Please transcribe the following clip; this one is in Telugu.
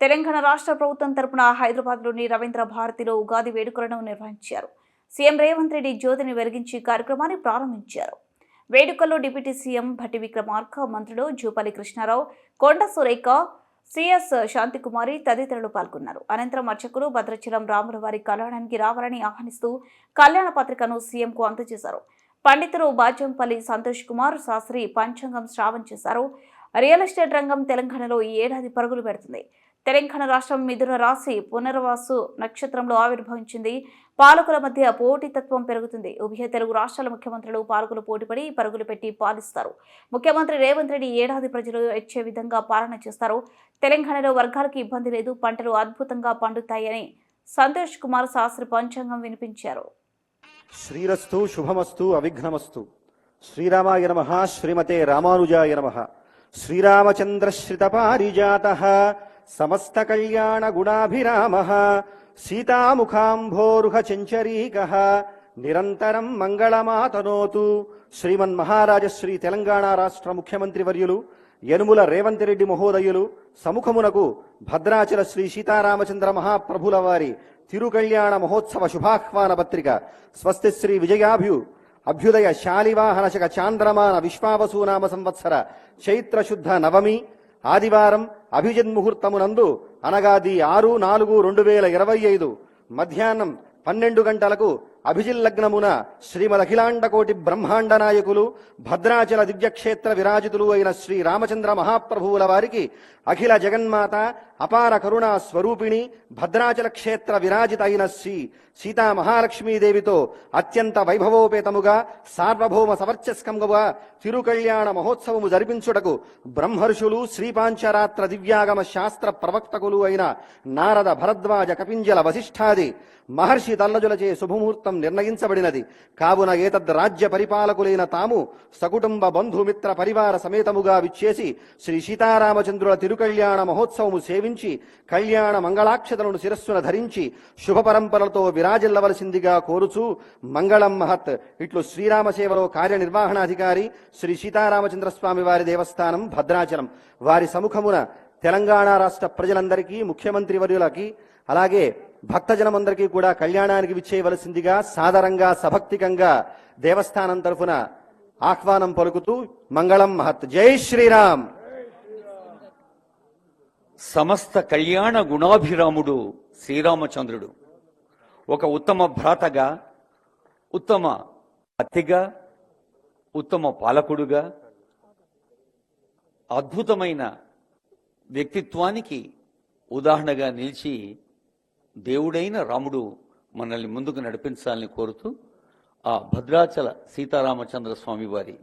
తెలంగాణ రాష్ట్ర ప్రభుత్వం తరపున హైదరాబాద్లోని రవీంద్ర భారతిలో ఉగాది వేడుకలను నిర్వహించారు. సీఎం రేవంత్ రెడ్డి జ్యోతిని వెలిగించి కార్యక్రమాన్ని ప్రారంభించారు. వేడుకల్లో డిప్యూటీ సీఎం భట్టి విక్రమార్క మంత్రులు జూపల్లి కృష్ణారావు కొండ సురేఖ సిఎస్ శాంతికుమారి తదితరులు పాల్గొన్నారు. అనంతరం అర్చకులు భద్రాచలం రాముల వారి కళ్యాణానికి రావాలని ఆహ్వానిస్తూ కళ్యాణ పత్రికను సీఎంకు అందజేశారు. పండితులు బాజంపల్లి సంతోష్ కుమార్ శాస్త్రి పంచాంగం శ్రావం చేశారు. రియల్ ఎస్టేట్ రంగం తెలంగాణలో ఈ ఏడాది పరుగులు పెడుతుంది. తెలంగాణ రాష్ట్రం మిథున రాశి పునర్వాసు నక్షత్రంలో ఆవిర్భవించింది. పాలకుల మధ్య పోటీతత్వం పెరుగుతుంది. ఉభయ తెలుగు రాష్ట్రాల ముఖ్యమంత్రులు పాలకులు పోటీపడి పరుగులు పెట్టి పాలిస్తారు. ముఖ్యమంత్రి రేవంత్ రెడ్డి ఏడాది ప్రజలు ఇచ్చే విధంగా పాలన చేస్తారు. తెలంగాణలో వర్గాలకు ఇబ్బంది లేదు. పంటలు అద్భుతంగా పండుతాయని సంతోష్ కుమార్ శాస్త్రి పంచాంగం వినిపించారు. శ్రీరస్తు శుభమస్తు అవిఘ్నమస్తు. శ్రీరామాయ నమ. శ్రీమతే రామానుజాయ నమ. శ్రీరామచంద్రశ్రిత పారిజాత సమస్త కళ్యాణ గుణాభిరామ సీతాముఖాంభోరుహ చెంచరీక. నిరంతరం మంగళమాతనోతు. శ్రీమన్ మహారాజశ్రీ తెలంగాణ రాష్ట్ర ముఖ్యమంత్రి వర్యులు యనుముల రేవంత్ రెడ్డి మహోదయులు సముఖమునకు భద్రాచల శ్రీ సీతారామచంద్ర మహాప్రభుల వారి తిరుకళ్యాణ మహోత్సవ శుభాహ్వాన పత్రిక స్వస్తి శ్రీ విజయాభ్యు అభ్యుదయ శాలివాహనశక చాంద్రమాన విశ్వావసూనామ సంవత్సర చైత్రశుద్ధ నవమి ఆదివారం అభిజిన్ముహూర్తమునందు అనగాది ఆరు నాలుగు రెండు వేల ఇరవై ఐదు మధ్యాహ్నం పన్నెండు గంటలకు అభిజిల్ లగ్నమున శ్రీమద్ అఖిలాండకోటి బ్రహ్మాండ నాయకులు భద్రాచల దివ్యక్షేత్ర విరాజితులు అయిన శ్రీ రామచంద్ర మహాప్రభువుల వారికి అఖిల జగన్మాత అపార కరుణా స్వరూపిణి భద్రాచల క్షేత్ర విరాజిత అయిన శ్రీ సీతా మహాలక్ష్మీదేవితో అత్యంత వైభవోపేతముగా సార్వభౌమ సవర్చస్కంగా తిరుకళ్యాణ మహోత్సవము జరిపించుటకు బ్రహ్మర్షులు శ్రీపాంచరాత్ర దివ్యాగమ శాస్త్ర ప్రవక్తకులు అయిన నారద భరద్వాజ కపింజల వశిష్ఠాది మహర్షి తల్లజులచే శుభముహూర్తం నిర్ణయించబడినది. కావున ఏతద్ రాజ్య పరిపాలకులైన తాము సకుటుంబ బంధుమిత్ర పరివార సమేతముగా విచ్చేసి శ్రీ సీతారామచంద్రుల తిరుకళ్యాణ మహోత్సవము సేవించి కళ్యాణ మంగళాక్షతలను శిరస్సున ధరించి శుభ పరంపరలతో విరాజిల్లవలసిందిగా కోరుచూ మంగళం మహత్. ఇట్లు శ్రీరామ సేవలో కార్యనిర్వహణాధికారి శ్రీ సీతారామచంద్ర స్వామి వారి దేవస్థానం భద్రాచలం. వారి సముఖమున తెలంగాణ రాష్ట్ర ప్రజలందరికీ ముఖ్యమంత్రి వర్యులకి అలాగే భక్తజనమందరికీ కూడా కళ్యాణానికి విచ్చేయవలసిందిగా సాదరంగా సభక్తికంగా దేవస్థానం తరఫున ఆహ్వానం పలుకుతూ మంగళం మహత్. జై శ్రీరామ్! సమస్త కళ్యాణ గుణాభిరాముడు శ్రీరామచంద్రుడు. ఒక ఉత్తమ భ్రాతగా ఉత్తమ అతిగా ఉత్తమ పాలకుడుగా అద్భుతమైన వ్యక్తిత్వానికి ఉదాహరణగా నిలిచి దేవుడైన రాముడు మనల్ని ముందుకు నడిపించాలని కోరుతూ ఆ భద్రాచల సీతారామచంద్ర స్వామి వారి